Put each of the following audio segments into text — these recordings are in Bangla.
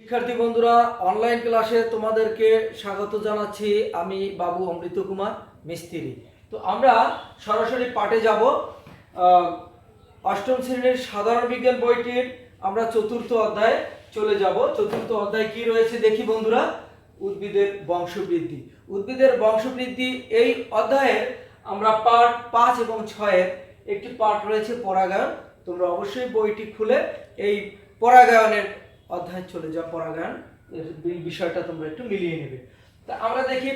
শিক্ষার্থী বন্ধুরা অনলাইন ক্লাসে তোমাদেরকে স্বাগত জানাচ্ছি আমি বাবু অমৃত কুমার, মিস্ত্রি। তো আমরা সরাসরি পাঠে যাব। অষ্টম শ্রেণির সাধারণ বিজ্ঞান বইটির আমরা চতুর্থ অধ্যায়ে চলে যাব। চতুর্থ অধ্যায় কি রয়েছে দেখি বন্ধুরা? উদ্ভিদের বংশবৃদ্ধি। উদ্ভিদের বংশবৃদ্ধি এই অধ্যায়ের আমরা পার্ট পাঁচ এবং ছয়ের একটি পার্ট রয়েছে পরাগায়ন। তোমরা অবশ্যই বইটি খুলে এই পরাগায়নের অধ্যায় চলে যাও পরাগায়ন বি- বিষয়টা তোমরা একটু মিলিয়ে নেবে। তা আমরা দেখি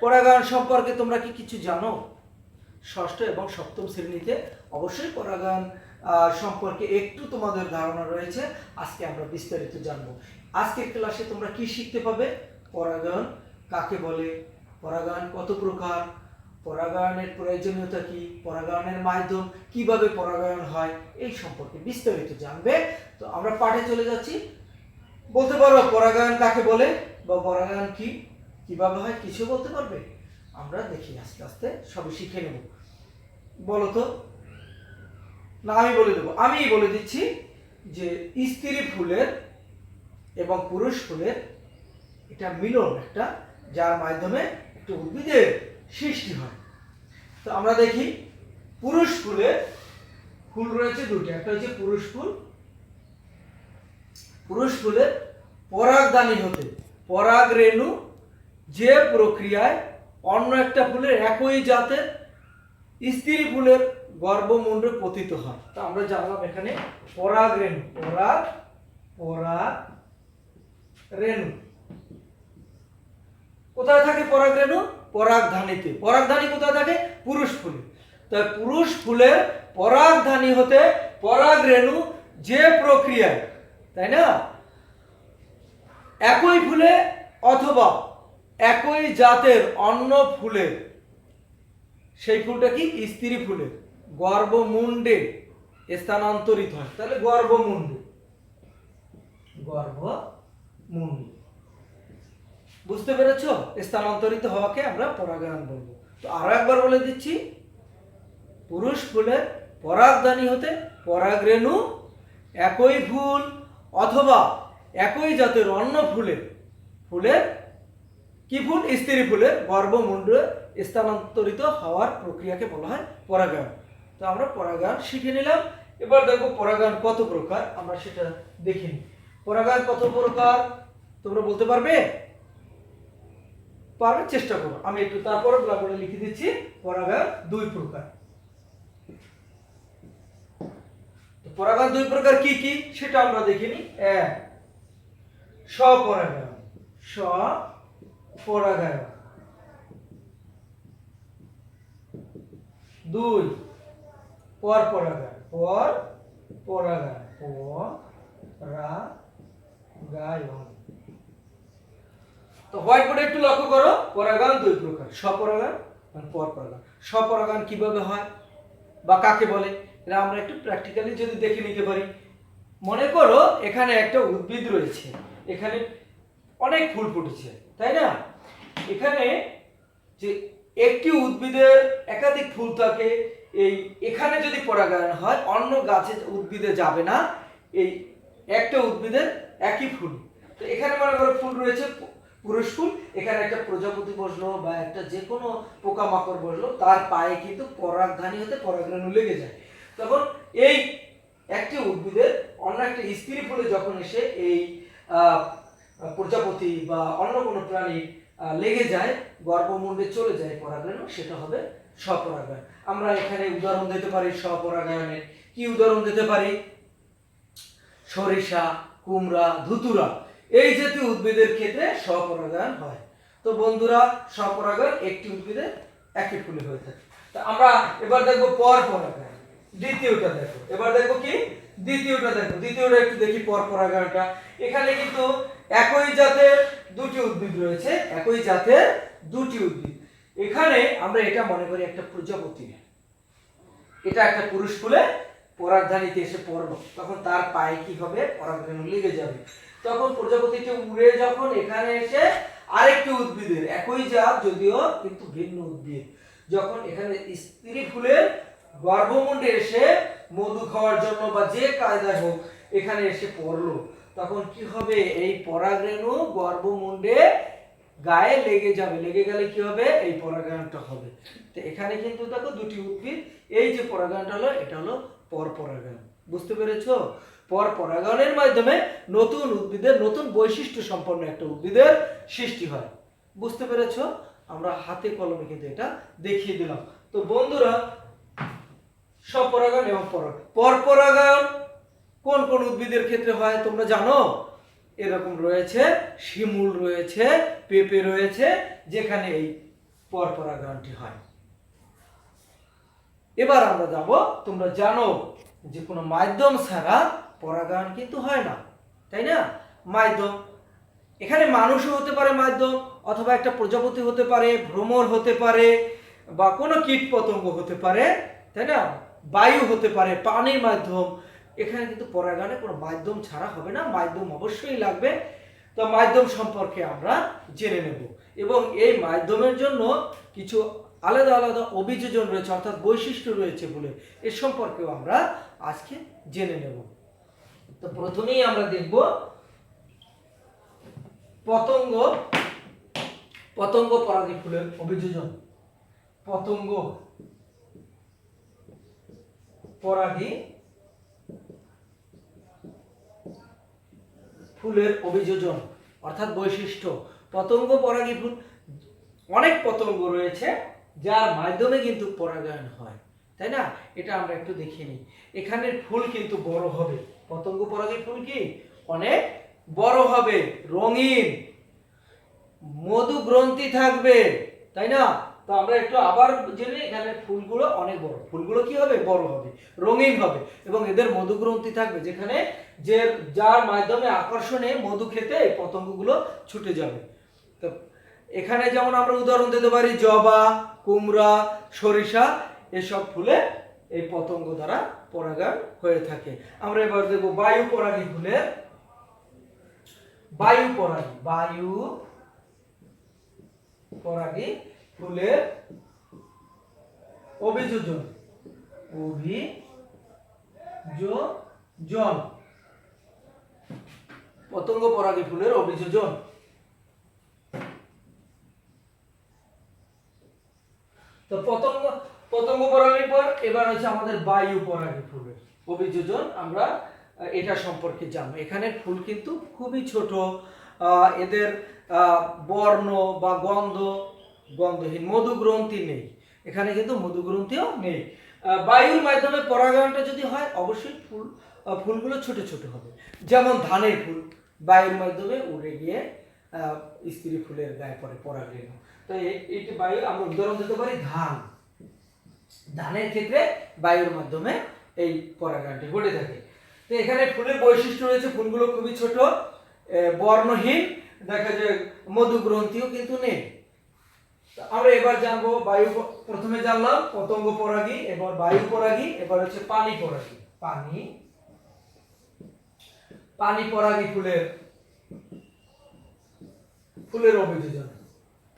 পরাগায়ন সম্পর্কে তোমরা কি কিছু জানো? ষষ্ঠ এবং সপ্তম শ্রেণীতে অবশ্যই পরাগায়ন সম্পর্কে একটু তোমাদের ধারণা রয়েছে। আজকে আমরা বিস্তারিত জানব। আজকের ক্লাসে তোমরা কি শিখতে পাবে? পরাগায়ন কাকে বলে? পরাগায়ন কত প্রকার? পরাগায়নের প্রয়োজনীয়তা কি? পরাগায়নের মাধ্যম কীভাবে পরাগায়ন হয়? এই সম্পর্কে বিস্তারিত জানবে। তো আমরা পাঠে চলে যাচ্ছি। বলতে পারো, পরাগায়ন কাকে বলে বা পরাগায়ন কি? কীভাবে হয়? কিছু বলতে পারবে? আমরা দেখি, আস্তে আস্তে সবই শিখে নেব। বলো তো। না, আমি বলে দেবো। আমি বলে দিচ্ছি যে স্ত্রী ফুলের এবং পুরুষ ফুলের এটা মিলন একটা, যার মাধ্যমে একটা উদ্ভিদের সৃষ্টি হয়। তো আমরা দেখি, পুরুষ ফুলের ফুল রয়েছে দুটো একটা হচ্ছে পুরুষ ফুল পুরুষ ফুলের পরাগদানি হতে, পরাগ রেণু যে প্রক্রিয়ায় অন্য একটা ফুলের একই জাতের স্ত্রী ফুলের গর্ভমুণ্ডে পতিত হয়। তা আমরা জানলাম এখানে পরাগ রেণু, পরাগ পরাগ রেণু। কোথায় থাকে পরাগ রেণু? পরাগধানীতে। পরাগধানী কোথায় থাকে? পুরুষ ফুলে। তাই পুরুষ ফুলের পরাগধানী হতে পরাগ রেণু যে প্রক্রিয়ায় তাই না? একই ফুলে অথবা একই জাতের অন্য ফুলের সেই ফুলটা কি? স্ত্রী ফুলের গর্ভমুণ্ডে স্থানান্তরিত হয়। তাহলে গর্ভমুণ্ডে। গর্ভমুণ্ডে। বুঝতে পেরেছ? স্থানান্তরিত হওয়াকে আমরা পরাগায়ন বলব। তো আরও একবার বলে দিচ্ছি, পুরুষ ফুলের পরাগদানি হতে পরাগ রেণু একই ফুল। অথবা একই জাতের অন্য ফুলের ফুলের কি ফুল? স্ত্রী ফুলের গর্ভমুণ্ডে স্থানান্তরিত হওয়ার প্রক্রিয়াকে বলা হয় পরাগায়ন। তো আমরা পরাগায়ন শিখে নিলাম। এবার দেখো পরাগায়ন কত প্রকার, আমরা সেটা দেখিনি পরাগায়ন কত প্রকার, তোমরা বলতে পারবে? পারবে? চেষ্টা করো। আমি একটু তারপরে লিখে দিচ্ছি, পরাগায়ন দুই প্রকার তো পরাগায়ন দুই প্রকার কি কি? সেটা আমরা দেখিনি। এক, স্বপরাগায়ন। স্বপরাগায়ন। দুই পর পরাগায়ন পর পরাগায়ন। পরাগায়ন তো হোয়াইট বোর্ডে একটু লক্ষ্য করো। পরাগায়ন দুই প্রকার, স্বপরাগায়ন আর পর পরাগায়ন স্বপরাগায়ন কীভাবে হয় বা কাকে বলে? এটা আমরা একটু প্র্যাকটিক্যালি যদি দেখে নিতে পারি। মনে করো এখানে একটা উদ্ভিদ রয়েছে, এখানে অনেক ফুল ফুটেছে, তাই না? এখানে যে একটি উদ্ভিদের একাধিক ফুল থাকে, এই এখানে যদি পরাগায়ন হয়, অন্য গাছে উদ্ভিদে যাবে না, এই একটা উদ্ভিদের একই ফুল। তো এখানে মনে করো ফুল রয়েছে, পুরুষ ফুল, এখানে একটা প্রজাপতি বসল বা একটা যে কোনো পোকামাকড় বসল, তার পায়ে কিন্তু পরাগধানী হতে পরাগরেণু লেগে যায়। তখন এই একটি উদ্ভিদের অন্য একটি স্ত্রী ফুলে যখন এসে এই প্রজাপতি বা অন্য কোনো প্রাণী লেগে যায়, গর্ভমুণ্ডে চলে যায় পরাগায়ন, সেটা হবে স্বপরাগায়ন। আমরা এখানে উদাহরণ দিতে পারি স্বপরাগায়নের কি উদাহরণ দিতে পারি? সরিষা, কুমড়া, ধুতুরা। এই জাতীয় উদ্ভিদের ক্ষেত্রে স্বপরাগায়ন হয়। তো বন্ধুরা, স্বপরাগায়ন একটি উদ্ভিদের একই ফুলে হয়ে থাকে। তা আমরা এবার দেখব পর পরাগায়ন দ্বিতীয়টা দেখো। এবার দেখো কি? দ্বিতীয়টা দেখো। দ্বিতীয়টা একটু দেখি পর পরাগায়নটা এখানে কিন্তু একই জাতের দুটি উদ্ভিদ রয়েছে, একই জাতের দুটি উদ্ভিদ। এখানে আমরা এটা মনে করি একটা প্রজাপতি। এটা একটা পুরুষ ফুলে পরাগধানীতে এসে তখন তার পায়ে কি হবে? লেগে যাবে। তখন প্রজাপতিটি উড়ে যখন এখানে এসে আরেকটি উদ্ভিদের, একই জাত যদিও কিন্তু ভিন্ন উদ্ভিদ। যখন এখানে স্ত্রী ফুলের গর্ভমুণ্ডে এসে মধু খাওয়ার জন্য বা যে কায়দায় হোক, এখানে এসে পড়ল। তখন কি হবে? এই পরাগরেণু গর্ভমুণ্ডে গায়ে লেগে যাবে। লেগে গেলে কি হবে? এই পরাগায়নটা হবে। তো এখানে কিন্তু দেখো দুটি উদ্ভিদ। এই যে পরাগায়নটা হলো, এটা হলো পরপরাগায়ন বুঝতে পেরেছ? পরপরাগায়নের মাধ্যমে নতুন উদ্ভিদের নতুন বৈশিষ্ট্য সম্পন্ন একটা উদ্ভিদের সৃষ্টি হয়। বুঝতে পেরেছ? আমরা হাতে কলমে কিন্তু এটা দেখিয়ে দিলাম। তো বন্ধুরা স্বপরাগায়ন এবং পরাগায়ন পরপরাগায়ন কোন কোন উদ্ভিদের ক্ষেত্রে হয় তোমরা জানো? এরকম রয়েছে, শিমুল রয়েছে, পেঁপে রয়েছে, যেখানে এই পরপরাগায়নটি হয়। এবার আমরা যাব, তোমরা জানো যে কোনো মাধ্যম ছাড়া পরাগায়ন কিন্তু হয় না, তাই না? মাধ্যম। এখানে মানুষও হতে পারে মাধ্যম, অথবা একটা প্রজাপতি হতে পারে, ভ্রমর হতে পারে, বা কোনো কীট পতঙ্গ হতে পারে, তাই না? বায়ু হতে পারে, পানির মাধ্যম। এখানে কিন্তু পরাগায়নে কোনো মাধ্যম ছাড়া হবে না, মাধ্যম অবশ্যই লাগবে। তো মাধ্যম সম্পর্কে আমরা জেনে নেব। এবং এই মাধ্যমের জন্য কিছু আলাদা আলাদা অভিযোজন রয়েছে, অর্থাৎ বৈশিষ্ট্য রয়েছে বলে এ সম্পর্কেও আমরা আজকে জেনে নেব। তো প্রথমেই আমরা দেখব পতঙ্গ পতঙ্গ পরাগী ফুলের অভিযোজন। পতঙ্গ পরাগী ফুলের অভিযোজন, অর্থাৎ বৈশিষ্ট্য। পতঙ্গ পরাগী ফুল, অনেক পতঙ্গ রয়েছে, যার মাধ্যমে কিন্তু পরাগায়ন হয়। তাই না? এটা আমরা একটু দেখে নিই। এখানের ফুল কিন্তু বড় হবে। পতঙ্গ পরাগী ফুল কি? অনেক বড় হবে, রঙিন। মধু গ্রন্থি থাকবে, তাই না? তো আমরা একটু আবার জেনে এখানে ফুলগুলো অনেক বড়। ফুলগুলো কি হবে? বড় হবে, রঙিন হবে এবং এদের মধু গ্রন্থি থাকবে, যেখানে যে, যার মাধ্যমে আকর্ষণে মধু খেতে এই পতঙ্গগুলো ছুটে যাবে। তো এখানে যেমন আমরা উদাহরণ দিতে পারি, জবা, কুমড়া, সরিষা, এসব ফুলে এই পতঙ্গ দ্বারা পরাগায়ন হয়ে থাকে। আমরা এবার দেখব বায়ু পরাগী ফুলের বায়ু পরাগী বায়ু পরাগী ফুলের অভিযোজন। অভিযোজন। পতঙ্গ পরাগী ফুলের অভিযোজন। তো পতঙ্গ পতঙ্গ পরাগীর পর এবার হচ্ছে আমাদের বায়ু পরাগী ফুলের অভিযোজন। আমরা এটা সম্পর্কে জানব। এখানে ফুল কিন্তু খুবই ছোট। এদের বর্ণ বা গন্ধ গন্ধহীন মধুগ্রন্থি নেই। এখানে কিন্তু মধুগ্রন্থিও নেই। বায়ুর মাধ্যমে পরাগায়নটা যদি হয়, অবশ্যই ফুল ফুলগুলো ছোট ছোট হবে। যেমন ধানের ফুল, বায়ুর মাধ্যমে উড়ে গিয়ে স্ত্রী ফুলের গায়ে পড়ে পরাগরেণু তো এ- এইটি বায়ু, আমরা উদাহরণ দিতে পারি ধান। ধানের ক্ষেত্রে বায়ুর মাধ্যমে এই পরাগায়নটি ঘটে থাকে। তো এখানে ফুলের বৈশিষ্ট্য রয়েছে, ফুলগুলো খুবই ছোট বর্ণহীন, দেখা যায় মধুগ্রন্থিও কিন্তু নেই। আমরা এবার জানব বায়ু প্রথমে জানলাম, পতঙ্গ পরাগী, এবার বায়ু পরাগী, এবার হচ্ছে পানি পরাগী। পানি পানি পরাগী ফুলের ফুলের অভিযোজন।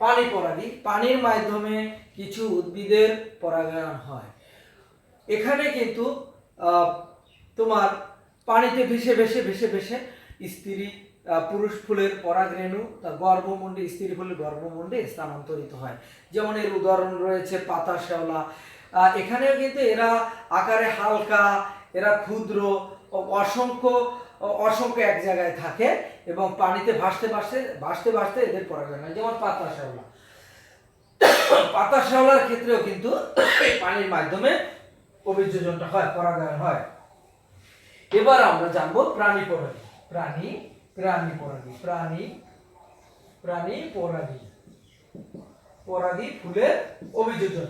পানি পরাগী, পানির মাধ্যমে কিছু উদ্ভিদের পরাগায়ন হয়। এখানে কিন্তু তোমার পানিতে ভেসে ভেসে ভেসে ভেসে স্ত্রী পুরুষ ফুলের পরাগরেণু, তা গর্ভমুণ্ডে স্ত্রী ফুলের গর্ভমুণ্ডে স্থানান্তরিত হয়। যেমন এর উদাহরণ রয়েছে পাতা শ্যাওলা। এখানেও কিন্তু এরা আকারে হালকা, এরা ক্ষুদ্র অসংখ্য অসংখ্য এক জায়গায় থাকে এবং পানিতে ভাসতে ভাসতে ভাসতে ভাসতে এদের পরাগায়ন হয়। যেমন পাতা শ্যাওলা। পাতা শ্যাওলার ক্ষেত্রেও কিন্তু পানির মাধ্যমে অভিযোজনটা হয়, পরাগায়ন হয়। এবার আমরা জানব প্রাণী পরাগী প্রাণী প্রাণী পরাগী, প্রাণী প্রাণী পরাগী। পরাগী ফুলের অভিযোজন।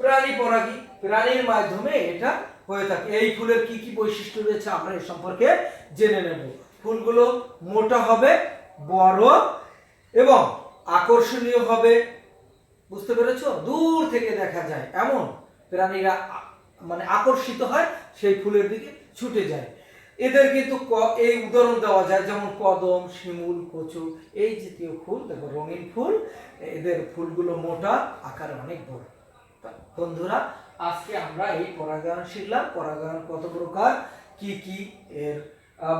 প্রাণী পরাগী, প্রাণীর মাধ্যমে এটা হয়ে থাকে। এই ফুলের কি কি বৈশিষ্ট্য রয়েছে আমরা এ সম্পর্কে জেনে নেব। ফুলগুলো মোটা হবে, বড় এবং আকর্ষণীয় হবে। বুঝতে পেরেছ? দূর থেকে দেখা যায়। এমন প্রাণীরা মানে আকর্ষিত হয়, সেই ফুলের দিকে ছুটে যায়। এদের কিন্তু এই উদাহরণ দেওয়া যায় যেমন কদম শিমুল কচু এই জাতীয় ফুল দেখো রঙিন ফুল এদের ফুলগুলো মোটা আকারে অনেক বড়। বন্ধুরা আজকে আমরা এই পরাগায়ন শিখলাম। পরাগায়ন কত প্রকার কি কি এর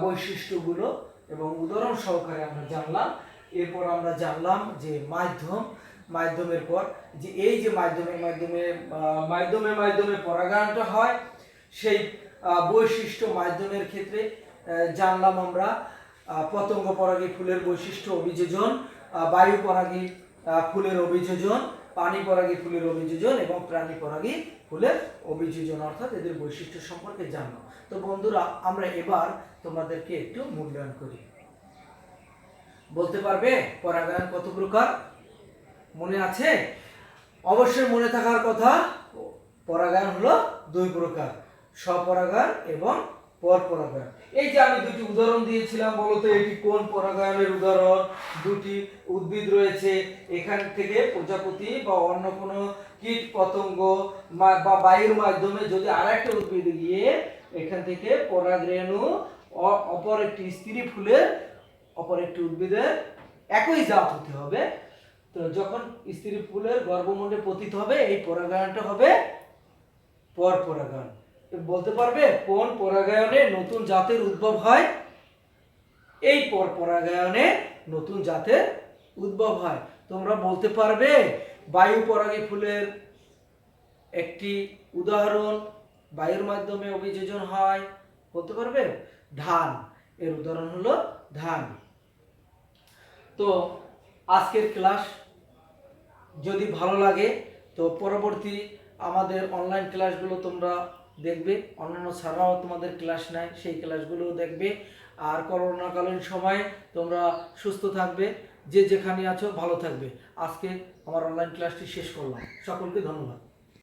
বৈশিষ্ট্যগুলো এবং উদাহরণ সহকারে আমরা জানলাম। এরপর আমরা জানলাম যে মাধ্যম মাধ্যমের পর যে এই যে মাধ্যমের মাধ্যমে আহ, মাধ্যমের মাধ্যমে পরাগায়নটা হয় সেই বৈশিষ্ট্য মাধ্যমের ক্ষেত্রে জানলাম আমরা পতঙ্গ পরাগী ফুলের বৈশিষ্ট্য অভিযোজন বায়ু পরাগী ফুলের অভিযোজন, পানি পরাগী ফুলের অভিযোজন এবং প্রাণী পরাগী ফুলের অভিযোজন, অর্থাৎ এদের বৈশিষ্ট্য সম্পর্কে জানলাম। তো বন্ধুরা, আমরা এবার তোমাদেরকে একটু মূল্যায়ন করি। বলতে পারবে পরাগায়ন কত প্রকার? মনে আছে? অবশ্যই মনে থাকার কথা, পরাগায়ন হলো দুই প্রকার। স্বপরাগায়ন এবং পরপরাগায়ন এই যে আমি দুটি উদাহরণ দিয়েছিলাম বলতো এটি কোন পরাগায়নের উদাহরণ? দুটি উদ্ভিদ রয়েছে, এখান থেকে প্রজাপতি বা অন্য কোনো কীট পতঙ্গ বা বায়ুর মাধ্যমে যদি আরেকটা উদ্ভিদ গিয়ে এখান থেকে পরাগরেণু অপর একটি স্ত্রী ফুলের অপর একটি উদ্ভিদের একই জাত হতে হবে। তো যখন স্ত্রী ফুলের গর্ভমণ্ডে পতিত হবে, এই পরাগায়নটা হবে পর পরাগায়ন বলতে পারবে, কোন পরাগায়নে নতুন জাতের উদ্ভব হয়? এই পর পরাগায়নে নতুন জাতের উদ্ভব হয়। তোমরা বলতে পারবে, বায়ু পরাগী ফুলের একটি উদাহরণ বায়ুর মাধ্যমে অভিযোজন হয়। বলতে পারবে? ধান। এর উদাহরণ হলো ধান। তো আজকের ক্লাস যদি ভালো লাগে, তো পরবর্তী আমাদের অনলাইন ক্লাসগুলো তোমরা দেখবে, অন্যান্য ছাড়াও তোমাদের ক্লাস নেয় সেই ক্লাসগুলোও দেখবে। আর করোনাকালীন সময় তোমরা সুস্থ থাকবে, যে যেখানে আছো ভালো থাকবে। আজকে আমার অনলাইন ক্লাসটি শেষ করলাম। সকলকে ধন্যবাদ।